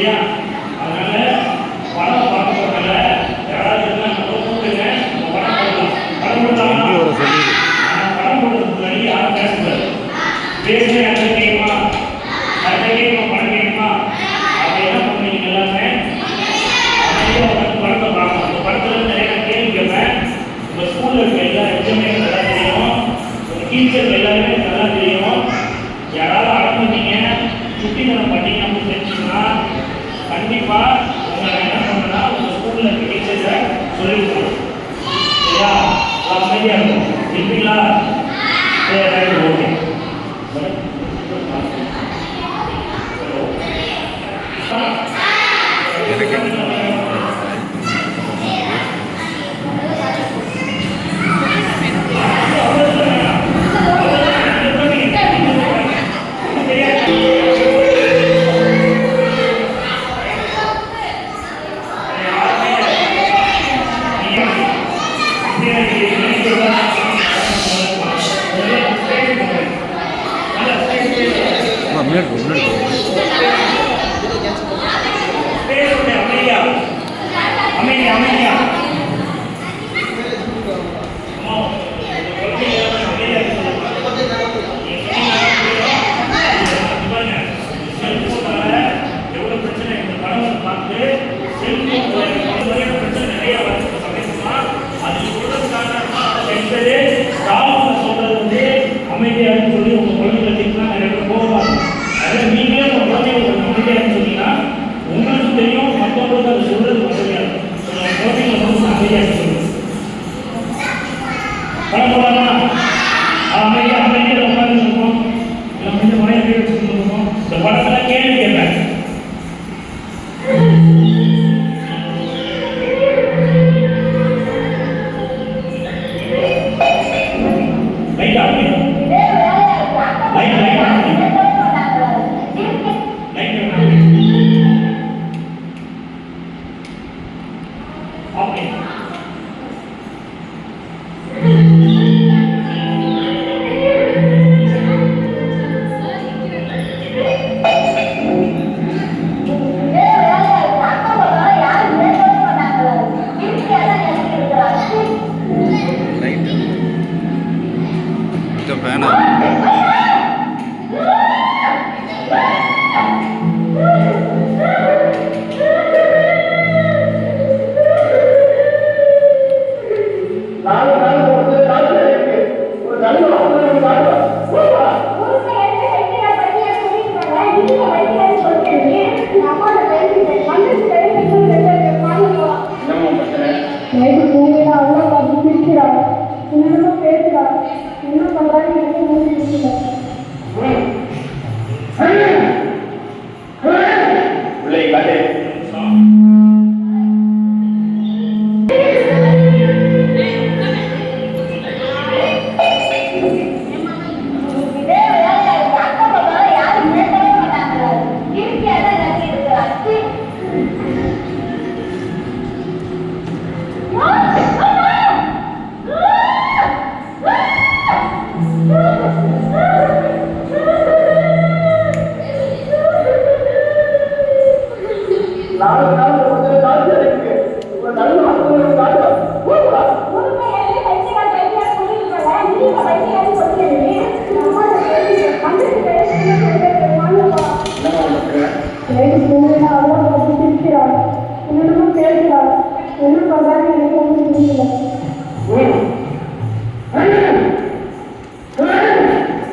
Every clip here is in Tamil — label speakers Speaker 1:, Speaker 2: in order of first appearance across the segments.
Speaker 1: இல்லையா Thank you.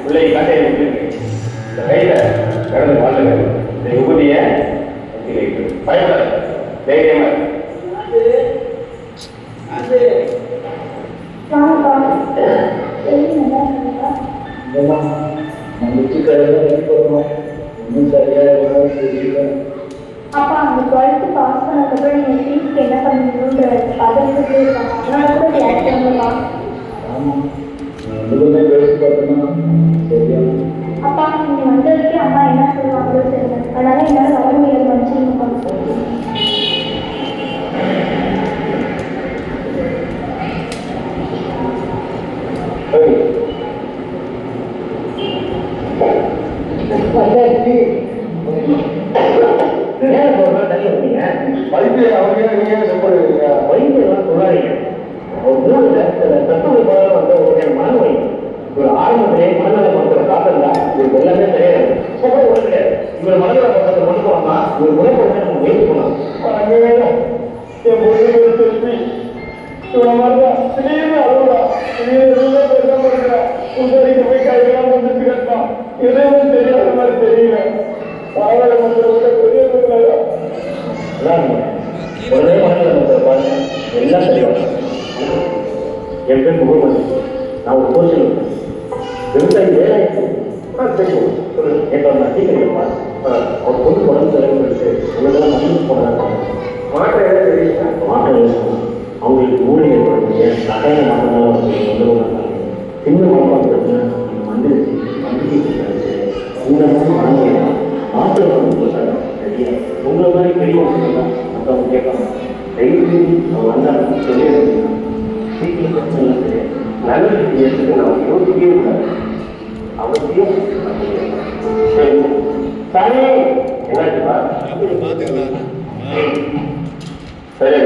Speaker 2: பிள்ளை காட்ட இந்த கையில கடந்து வாழ்லுங்க இந்த யுகதிய பயப்படாது தைரியமா
Speaker 3: என்ன பண்ணணுன்ற
Speaker 4: சரியா
Speaker 3: அப்பா நீங்கள் வந்த வரைக்கும் அம்மா என்ன சொல்லுவாங்களோ தெரியல அதனால என்னால் வர முடியாது மனுஷன்
Speaker 4: வைத்திய அவங்க நீங்க சொல்லுவீங்க
Speaker 5: வைத்தியெல்லாம் சொல்லாதீங்க ஒரு மூணு நேரத்தில் தத்துவ பாடம் வந்து ஒரு மன வைத்தியம் ஒரு ஆரம்பத்திலே மனநல மருத்துவ காத்தா இது எல்லாமே கிடையாது சொல்றது ஒண்ணு கிடையாது இவர் மனநல மருத்துவத்தை கொண்டு போனோம்னா இவர் குணப்படுத்த நம்ம முயற்சி பண்ணலாம்
Speaker 4: அங்கே வேணும் என் பொண்ணு திருப்பி இவனை மாதிரிதான் திடீர்னு அழுவா திடீர்னு எதுவுமே பேச மாட்டேங்கிறா உதவிக்கு போய் கையெல்லாம் வந்துட்டு கேட்டான் எதுவுமே தெரியாத மாதிரி தெரியல பாவலை மட்டும் விட பெரிய பிள்ளை
Speaker 5: அதான் உடனே மனநல மருத்துவ பாருங்க எல்லாம் தெரியும் என் பேர் முகமது. நான் ஒரு சோசியல் விவசாயி வேலை ஆ தெரியும் என்னோட நட்டிகள் அவர் பொண்ணு குழந்தை தலைவர்களுக்கு உங்களெல்லாம் மன்னிப்பு போனாங்க மாற்ற மாற்ற அவங்களுக்கு மூளை கட்டாய மாற்றங்களாக வந்து கொண்டு சின்ன மனப்பாங்க இந்த மாதிரி மனநிலையா மாற்றம் வந்து சொல்றாங்க சரியா? உங்களை மாதிரி பெரியவங்க தான் மற்றவங்க கேட்கணும் தயவு செஞ்சு அவங்க வந்தாங்க சொல்லி சீக்கிரம் நல்லது செய்யறதுக்கு நம்ம யோசிக்கவே கூடாது அவசியம் சரி என்னாச்சுப்பா சரி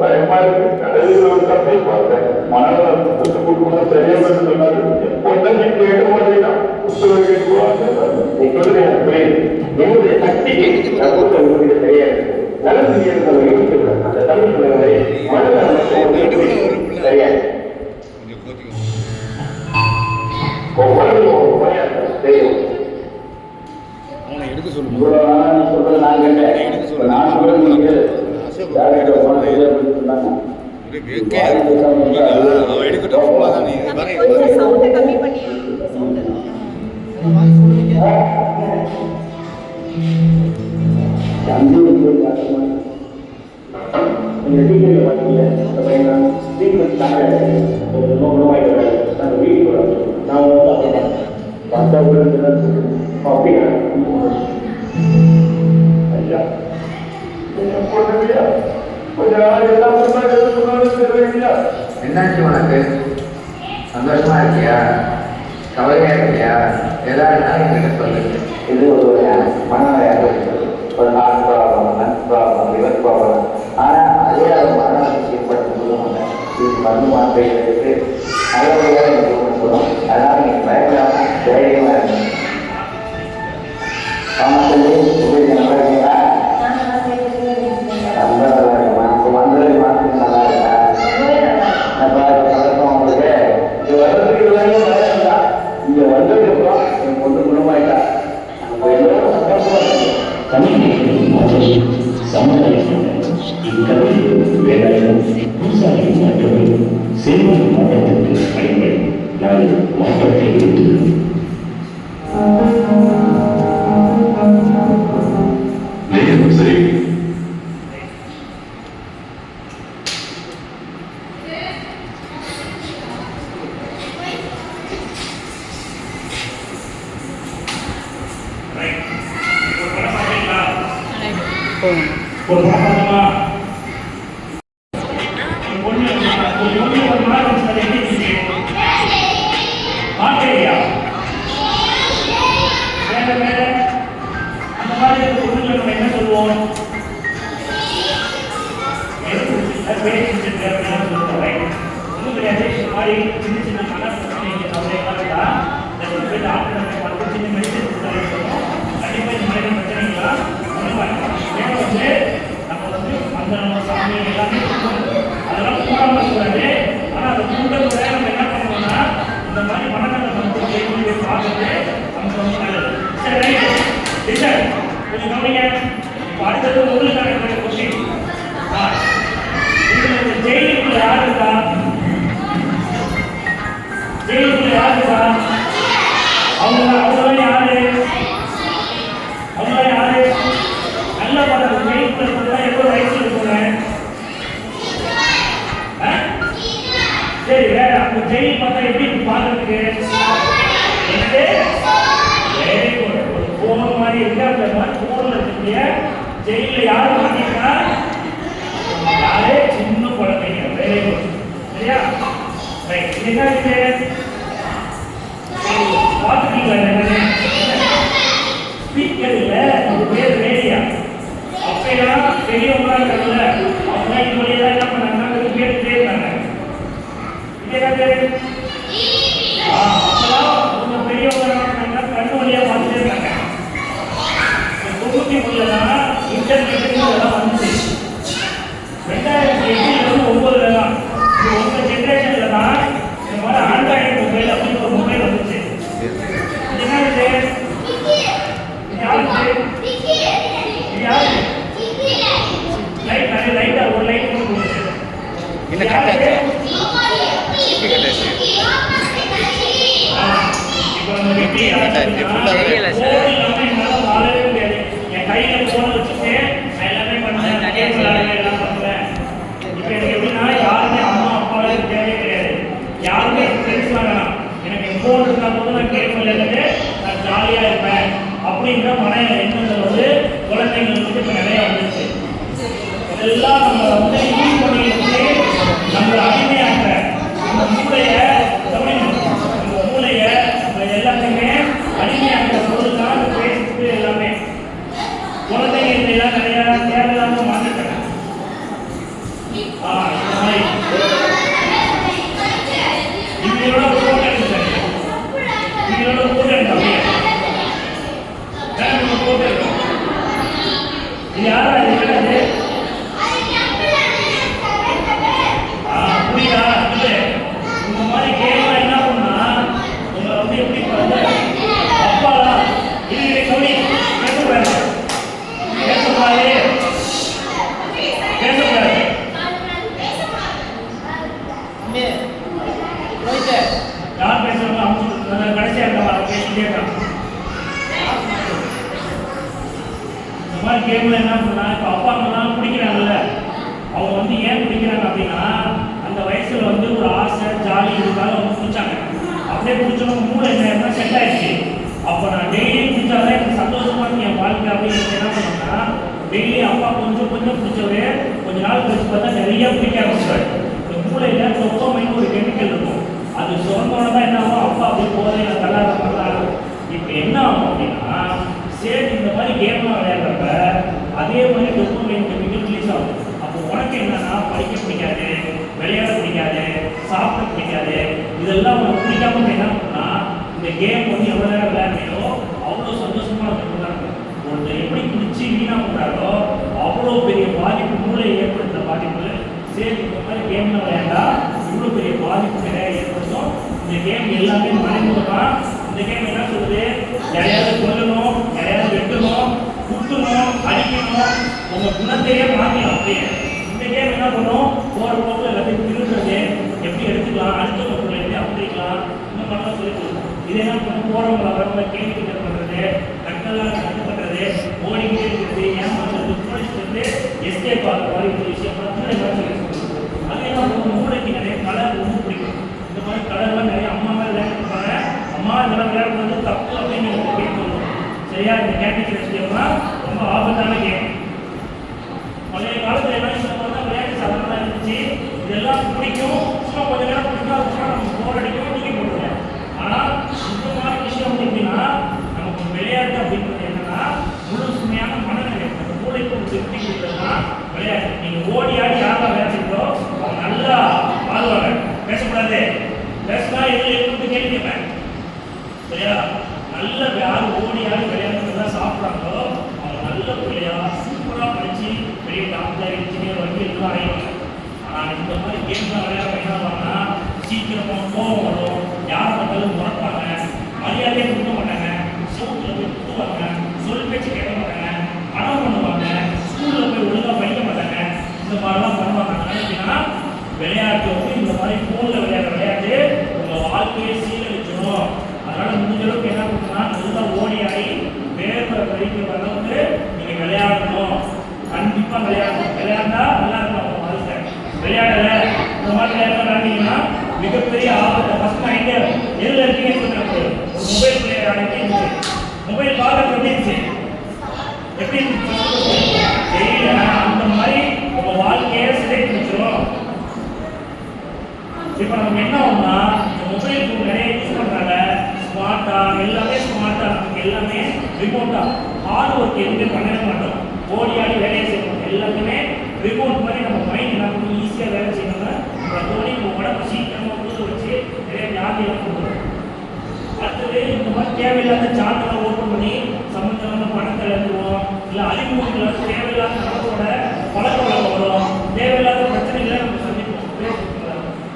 Speaker 4: பயமா இருக்கு கடையில் ஒரு தப்பை பார்த்தேன் கொடுக்கணும் சரியா சொன்னாரு நீ கேட்க மாட்டேங்கிறான் புத்தகம் கேட்குவாங்க
Speaker 5: நீ சொல்லுங்க உங்களுக்கு தெரியாது நல்லது செய்யறது நம்ம கூடாது அந்த தமிழ் சொல்லுங்க மனநலம் மட்டும் உங்களுக்கு தெரியாது ஒவ்வொரு தெரியும்
Speaker 6: எடுக்க சொல்லுங்க
Speaker 4: நான் கேட்டேன் நான் சொல்றது நீ
Speaker 5: டீச்சர் பார்த்தீங்க அந்த பையன் ட்ரீட்மெண்ட் நாங்கள் வீட்டுக்கு வரோம் நான் வந்து அப்படி பார்த்தா கூட அப்படியா
Speaker 4: ஐயா
Speaker 7: என்னாச்சு உனக்கு? சந்தோஷமா இருக்கியா? கவலையா இருக்கியா? எதா இருந்தாலும் என்கிட்ட சொல்லு.
Speaker 5: இது ஒரு மனநோயாக ஒரு heart problem lungs problem liver problem ஆனால் அதே அளவு மரணத்துக்கு ஏற்படுத்த சொல்ல மாட்டேன் இது மருந்து மாத்திரை எடுத்து நல்லபடியாக இம்ப்ரூவ்மெண்ட் வரும் அதனால் நீங்கள் பயப்படாம தைரியமாக இருங்க அப்படின்னா எப்படி பால் இருக்கு
Speaker 1: மாதிரி இருக்கு அப்படின்னா கோன்ல இருக்கக்கூடிய ஜெயில யாரு மாட்டிருக்கா? யாரு? சின்ன குழந்தைங்க. வெரி சரியா? ரைட் என்ன இது? பாத்துக்கீங்களா என்னன்னு ஸ்பீக்கர் இல்ல. இது பேர் ரேடியா அப்ப பெரியவங்களா இருக்கல அவங்க
Speaker 6: இப்படி
Speaker 1: என்ன பண்ண இதெல்லாம் கொஞ்சம் போறவங்களை வரவங்க கேள்வி பண்ணுறது கட்டெல்லாம் கட்டு பண்ணுறது ஓடிக்கிட்டே இருக்கிறது ஏமாத்துறது மூளைக்கு வந்து எஸ்கேப் ஆகிற மாதிரி ஒரு விஷயம் மூளை மாதிரி அதே மூளைக்கு நிறைய கலர் ரொம்ப பிடிக்கும். இந்த மாதிரி கலர்லாம் நிறைய அம்மா மேலே விளையாடுறாங்க அம்மா இதெல்லாம் விளையாடுறது தப்பு அப்படின்னு நம்ம போய் சரியா? இந்த கேட்டகரி விஷயம்லாம் ரொம்ப ஆபத்தான கேம். பழைய காலத்துல எல்லாம் இந்த மாதிரி தான் விளையாட்டு சாதனமாக இருந்துச்சு. இதெல்லாம் பிடிக்கும். சும்மா கொஞ்ச நேரம் பிடிக்கும் அதுக்கப்புறம் நம்ம போர் அடிக்கும் நீங்கள் போடுவோம் ஆனால் நீங்கள் ஓடி ஆடி யாரெல்லாம் பேசிட்டோ நல்லா வாழ்வாங்க பேசக்கூடாது. பேசினா எதுவும் எடுத்து கேட்டுக்கேன் சரியா? நல்ல யார் ஓடி ஆடி விளையாடுறதா சாப்பிட்றாங்களோ அவங்க நல்ல பிள்ளையா சூப்பராக படிச்சு பெரிய டாக்டர் இன்ஜினியர் வரைக்கும் எல்லாம் ஆயிடுவாங்க. ஆனால் இந்த மாதிரி கேம்லாம் விளையாடுறாங்கன்னா சீக்கிரமாக போவோம் சுத்தமாக விளையாடணும் விளையாண்டா நல்லா இருக்கும். அவங்க விளையாடலை. இந்த மாதிரி விளையாட மிகப்பெரிய ஆபத்தை. ஃபஸ்ட் மைண்டு எதில் இருக்கீங்கன்னு சொல்லுங்க மொபைல் விளையாடிட்டு இருந்துச்சு மொபைல் பார்க்கறது எப்படி எப்படி தெரியல. அந்த மாதிரி நம்ம வாழ்க்கையை சிதைத்து வச்சிடும் இப்போ நமக்கு என்ன ஆகும்னா இந்த மொபைல் ஃபோன் நிறைய யூஸ் பண்ணுறாங்க ஸ்மார்ட்டா எல்லாமே ஸ்மார்ட்டாக நமக்கு எல்லாமே ரிமோட்டாக ஹார்ட் ஒர்க் எதுவுமே பண்ணவே மாட்டோம். ஓடி ஆடி வேலையை செய்யணும் எல்லாத்துக்குமே ரிமோட் மாதிரி நம்ம மைண்ட் என்ன பண்ணி ஈஸியாக வேலை செய்யணும்னா நம்ம தோணி நம்ம உடம்பு சீக்கிரமாக புதுசு வச்சு நிறைய வியாதியெல்லாம் கொடுக்குறோம் அடுத்தது இந்த மாதிரி தேவையில்லாத சார்ட்டெல்லாம் ஓப்பன் பண்ணி சம்மந்தமான பணத்தை எழுதுவோம் இல்லை அறிமுகத்தில் தேவையில்லாத பணத்தோட பழக்க வழக்கம் வரும். தேவையில்லாத பிரச்சனைகளை நம்ம சந்திப்போம்.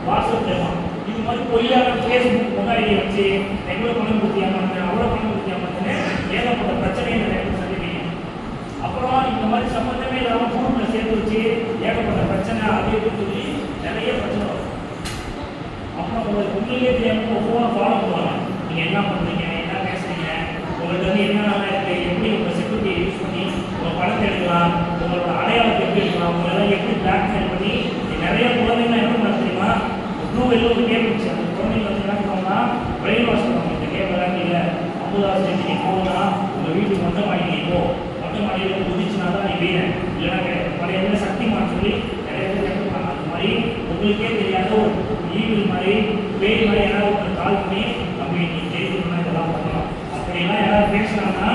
Speaker 1: வாட்ஸ்அப் தேவை இது மாதிரி பொய்யான ஃபேஸ்புக் முன்னாடி வச்சு எவ்வளோ பணம் கொடுத்தியாங்க அவ்வளோ பணம் கொடுத்து ஏமாந்தேன் ஏகப்பட்ட பிரச்சனையை நிறைய பேர் சந்திப்பீங்க அப்புறம் இந்த மாதிரி சம்மந்தமே இல்லாமல் ஃபோனில் சேர்த்து வச்சு ஏகப்பட்ட பிரச்சனை அது இதுன்னு சொல்லி நிறைய பிரச்சனை வரும். அப்புறம் உங்களுக்கு உண்மையிலே தெரியாமல் உங்க ஃபோனை ஃபாலோ பண்ணுவாங்க. நீங்கள் என்ன பண்ணுறீங்க என்ன பேசுறீங்க? உங்களுக்கு வந்து என்னென்ன இருக்குது எப்படி உங்கள் செக்யூரிட்டியை யூஸ் பண்ணி உங்கள் பணத்தை எடுக்கலாம்? உங்களோட அடையாளத்தை எப்படி எடுக்கலாம்? உங்களெல்லாம் எப்படி பிளாக்மெயில் பண்ணி நிறைய குழந்தைங்க என்ன பண்ண தெரியுமா ப்ளூ வெளில ஒரு கேம் இருந்துச்சு. அந்த குழந்தைங்க வந்து என்ன பண்ணுவாங்கன்னா பிரெயின் வாஷ் பண்ணுவாங்க. இந்த கேம் விளையாண்டில ஐம்பதாவது செஞ்சு நீ போனா உங்க வீட்டுக்கு மட்டும் வாங்கி போ. சக்தி மாடியில் குதிச்சுனா தான் நீ வீண இல்லைன்னா கிடையாது பழைய என்ன சக்திமான் சொல்லி நிறைய பேர் கேட்டுருப்பாங்க அந்த மாதிரி உங்களுக்கே தெரியாத ஒரு ஈவில் மாதிரி பேய் மாதிரி யாராவது ஒருத்தர் கால் பண்ணி தம்பி நீ ஜெயிக்கணும்னா இதெல்லாம் பண்ணலாம் அப்படிலாம் யாராவது பேசினாங்கன்னா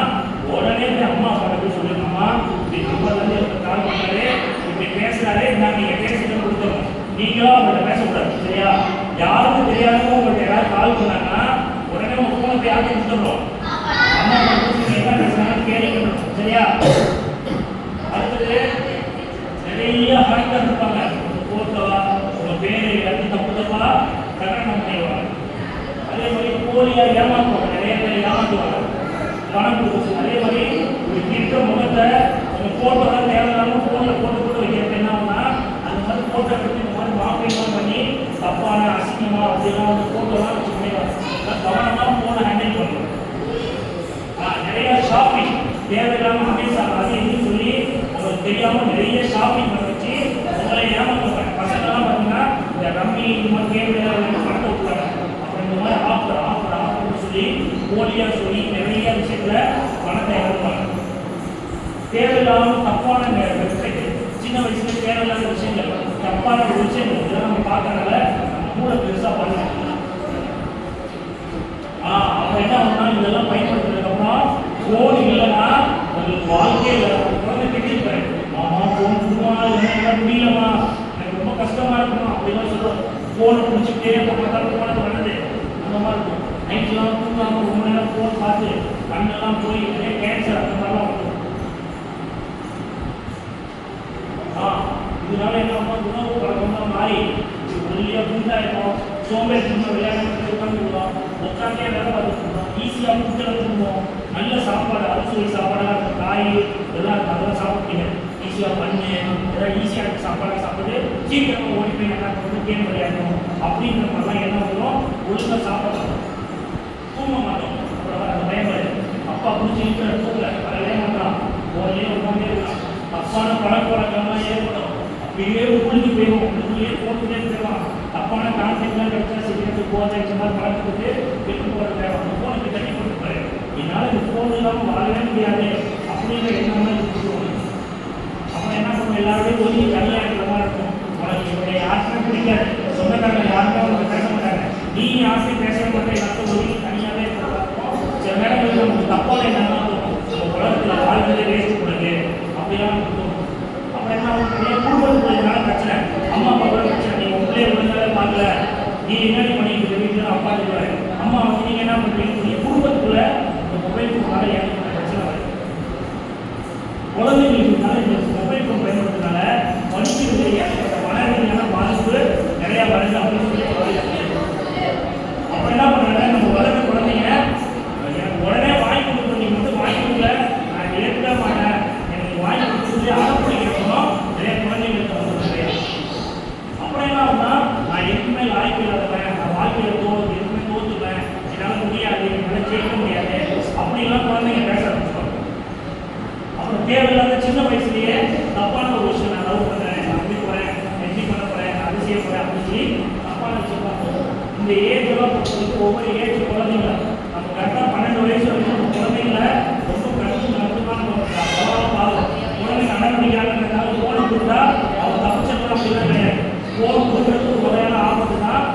Speaker 1: உடனே போய் அம்மா அப்பா போய் சொல்லிருக்கோம்மா இப்படி நம்ம இருந்து ஒருத்தர் கால் பண்ணாரு இப்படி பேசுறாரு நான் நீங்க பேசிட்டு கொடுத்துரும் நீங்களும் அவங்கள்ட்ட பேசக்கூடாது சரியா யாருக்கும் தெரியாதவங்க உங்கள்கிட்ட யாராவது கால் பண்ணாங்கன்னா உடனே உங்க போனை போய் யாருக்கும் கொடுத்துடணும் அம்மா அப்பா என்ன பேசுறாங்கன்னு கேளுங்க சரியா? அடுத்தது நிறைய ஹேக்கர் இருப்பாங்க. போர்த்தவா உங்க பேரு எல்லாத்தையும் தப்பு தப்பா பிரகடனம் பண்ணிடுவாங்க அதே மாதிரி போலியா ஏமாற்றுவாங்க நிறைய பேர் ஏமாற்றுவாங்க பணம் கொடுத்து அதே மாதிரி ஒரு கிட்ட முகத்தை உங்க போட்டோலாம் தேவையில்லாம போன்ல போட்டு போட்டு வைக்கிறப்ப என்ன ஆகுனா அந்த மாதிரி போட்டோ எடுத்து இந்த மாதிரி மாப்பிள்ளைலாம் பண்ணி தப்பான அசிங்கமா அப்படிலாம் வந்து போட்டோலாம் வச்சு பண்ணிடுவாங்க கவனமா போனை ஹேண்டில் பண்ணுவோம் நிறைய ஷாப்பிங் தேவையில்லாமல் அமேசான் அது இதுன்னு சொல்லி அவங்களுக்கு தெரியாமல் நிறைய ஷாப்பிங் பண்ண வச்சு உங்களை ஏமாத்துவாங்க பசங்கெல்லாம் பார்த்தீங்கன்னா இந்த ரம்மி இந்த மாதிரி கேம் பணத்தை விட்டுறாங்க அப்புறம் இந்த மாதிரி ஆஃபர் ஆஃபர் ஆஃபர்னு சொல்லி போலியாக சொல்லி நிறைய விஷயத்தில் பணத்தை இழப்பாங்க தேவையில்லாமல் தப்பான வெப்சைட் சின்ன வயசுல தேவையில்லாத விஷயங்கள் தப்பான ஒரு விஷயங்கள் இதெல்லாம் நம்ம பார்க்கறதுல மூளை பெருசாக பண்ணுவோம் ஆ, அப்புறம் என்ன பண்ணால் இதெல்லாம் பயன்படுத்த அப்புறம் போன் இல்லைன்னா உங்களுக்கு வாழ்க்கையில ஒரு குழந்தை திட்டிருப்பாரு மாமா போன் கொடுமா என்ன முடியலமா எனக்கு ரொம்ப கஷ்டமா இருக்குமா அப்படிலாம் சொல்லுவோம் பிடிச்சிக்கிட்டே பார்த்தாலும் அந்த மாதிரி இருக்கும். நைட்லாம் தூங்காம ரொம்ப நேரம் பார்த்து கண்ணெல்லாம் போய் நிறைய கேன்சர் அந்த மாதிரிலாம் வந்துடும் ஆ இதனால என்ன ஆகும் உணவு பழக்கம்லாம் மாறி ஒல்லியாக குண்டாயிருக்கும் சோம்பேறி விளையாட்டு உட்காந்தே வேலை பார்த்துருக்கோம் ஈஸியாக ஃபுட்டில் நல்ல சாப்பாடு அரிசி சாப்பாடாக இருக்கும். காய் இதெல்லாம் அதெல்லாம் சாப்பிட்டீங்க ஈஸியாக பண்ணு ஏதாவது ஈஸியாக இருக்க சாப்பாடு சாப்பிட்டு சீக்கிரமாக ஓடி போய் என்ன கொண்டு கேம் விளையாடணும் அப்படின்ற மாதிரிலாம் என்ன பண்ணுவோம் ஒழுங்காக சாப்பிடணும் தூங்க மாட்டோம். அப்புறம் அந்த பயம் அப்பா பிடிச்சி இருக்கிற தூங்கல. வரவே மாட்டான் போனே உட்காந்தே இருக்கான். தப்பான பழக்க வழக்கம்லாம் ஏற்படும் அப்படியே உழுந்து போயிடும் உள்ளே போட்டுட்டே இருக்கலாம் தப்பான கான்செப்ட்லாம் கிடைச்சா சிகரெட்டு போதை இந்த மாதிரி பழக்கத்துக்கு கெட்டு போகிற தேவை அந்த ஃபோனுக்கு தண்ணி கொடுப்பாரு என்னால் இந்த ஃபோன் இல்லாமல் வாழவே முடியாது. அப்படிங்கிற எண்ணம்லாம் இருக்குது அப்புறம் எல்லாருமே ஒதுங்கி தனியாக இருக்கிற மாதிரி இருக்கும். உனக்கு இவங்க ஆசை பிடிக்காது. சொந்தக்காரங்க யாருமே உனக்கு பேச மாட்டாங்க நீ ஆசை பேச மாட்டேன் எல்லாத்தையும் ஒதுங்கி தனியாகவே இருக்கிறதா இருக்கும் சில நேரங்களில் நமக்கு தப்பாக எண்ணம்லாம் தோணும் நம்ம உலகத்தில் வாழ்க்கையிலே வேஸ்ட் பண்ணுது அப்படிலாம் நமக்கு அப்புறம் என்ன ஆகும்? குடும்பத்துக்குள்ள பிரச்சனை. அம்மா அப்பா கூட பிரச்சனை. நீ உங்களே பிள்ளைய பார்க்கல. நீ என்னடி பண்ணிட்டு இருக்க? வீட்டில் அப்பா சொல்லுவாரு அம்மா வந்து நீங்கள் என்ன பண்ணுறீங்க நீ குடும்பத்துக்குள்ள இந்த மொபைல் ஃபோனால எனக்கு பிரச்சனை வருது குழந்தைங்களுக்கு இந்த மொபைல் ஃபோன் பயன்படுத்துறதுனால படிக்கிறது ஏற்பட்ட மனரீதியான பாதிப்பு நிறைய வருது அப்படின்னு சொல்லி சொல்றாங்க. அப்ப என்ன பண்றாங்க நம்ம வளர்ந்த குழந்தைங்க எனக்கு உடனே வாங்கி கொடுக்க நீ மட்டும் வாங்கி கொடுக்கல நான் ஏற்க மாட்டேன் எனக்கு வாங்கி கொடுத்து அடப்பிடிக்கணும் நிறைய குழந்தைங்களுக்கு வந்து நிறைய அப்புறம் என்ன ஆகும்னா நான் எதுக்குமே லாய்க்கு இல்லாதவன் நான் வாழ்க்கையில் தோ எதுக்குமே தோத்துவேன் என்னால் முடியாது என்னால் ஜெயிக்க முடியாது அப்படிலாம் குழந்தைங்க பேச ஆரம்பிச்சிருவாங்க அப்புறம் தேவையில்லாத சின்ன வயசுலயே தப்பான ஒரு விஷயம் நான் லவ் பண்ணுறேன் நான் அப்படி போகிறேன் எப்படி பண்ண போகிறேன் அது செய்ய போகிறேன் அப்படின்னு சொல்லி தப்பான விஷயம் பார்ப்போம் இந்த ஏஜ் எல்லாம் ஒவ்வொரு ஏஜ் குழந்தைங்க நம்ம கரெக்டாக பன்னெண்டு வயசு வரைக்கும் நம்ம குழந்தைங்கள ரொம்ப கருத்து கருத்துமான பாவம் குழந்தைங்க அடம்பிடிக்காங்கிறதுனால ஃபோனை கொடுத்தா அவங்க தப்பிச்சிடலாம் அப்படிலாம் கிடையாது ஃபோன் கொடுக்கறது ஒரு வகையான ஆபத்து தான்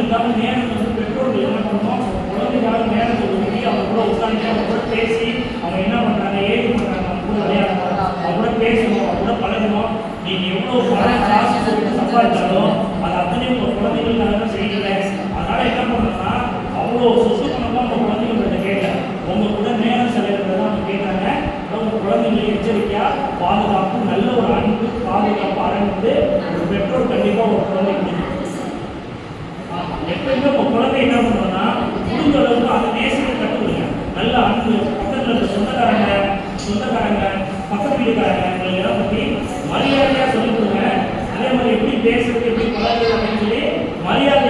Speaker 1: குழந்தைகளுக்காக நேரம் வந்து பெற்றோர்கள் என்ன பண்ணணும் குழந்தைக்காக நேரத்தை ஒதுக்கி அவங்க கூட உட்காந்து அவங்க கூட பேசி அவங்க என்ன பண்ணுறாங்க ஏது பண்ணுறாங்க அவங்க கூட விளையாடணும். அவங்க கூட பேசணும் அவங்க கூட பழகணும். நீங்கள் எவ்வளோ பணம் காசு போட்டு சம்பாதிச்சாலும் அது அத்தனை உங்கள் குழந்தைகளுக்காக தான் செய்யல அதனால என்ன பண்ணுறோம்னா அவ்வளோ சொத்து பணமாக உங்கள் குழந்தைங்கள்ட்ட கேட்கல. உங்க கூட நேரம் செலவிடுறத அவங்க கேட்டாங்க. உங்கள் குழந்தைங்களை எச்சரிக்கையா பாதுகாப்பு நல்ல ஒரு அன்பு பாதுகாப்பு அரண் ஒரு பெற்றோர் கண்டிப்பாக ஒரு குழந்தைக்கு எப்பயுமே உங்கள் குழந்தை என்ன பண்ணுறோம்னா முடிஞ்ச அளவுக்கு அந்த நேசத்தை கற்றுக்கொடுங்க நல்ல அன்பு சொந்தக்காரங்க சொந்தக்காரங்க பக்கத்து வீட்டுக்காரங்க இதெல்லாம் பற்றி மரியாதையாக சொல்லி சொல்லிக் கொடுங்க. அதே மாதிரி எப்படி பேசுறது எப்படி பழகுறது அப்படின்னு சொல்லி மரியாதை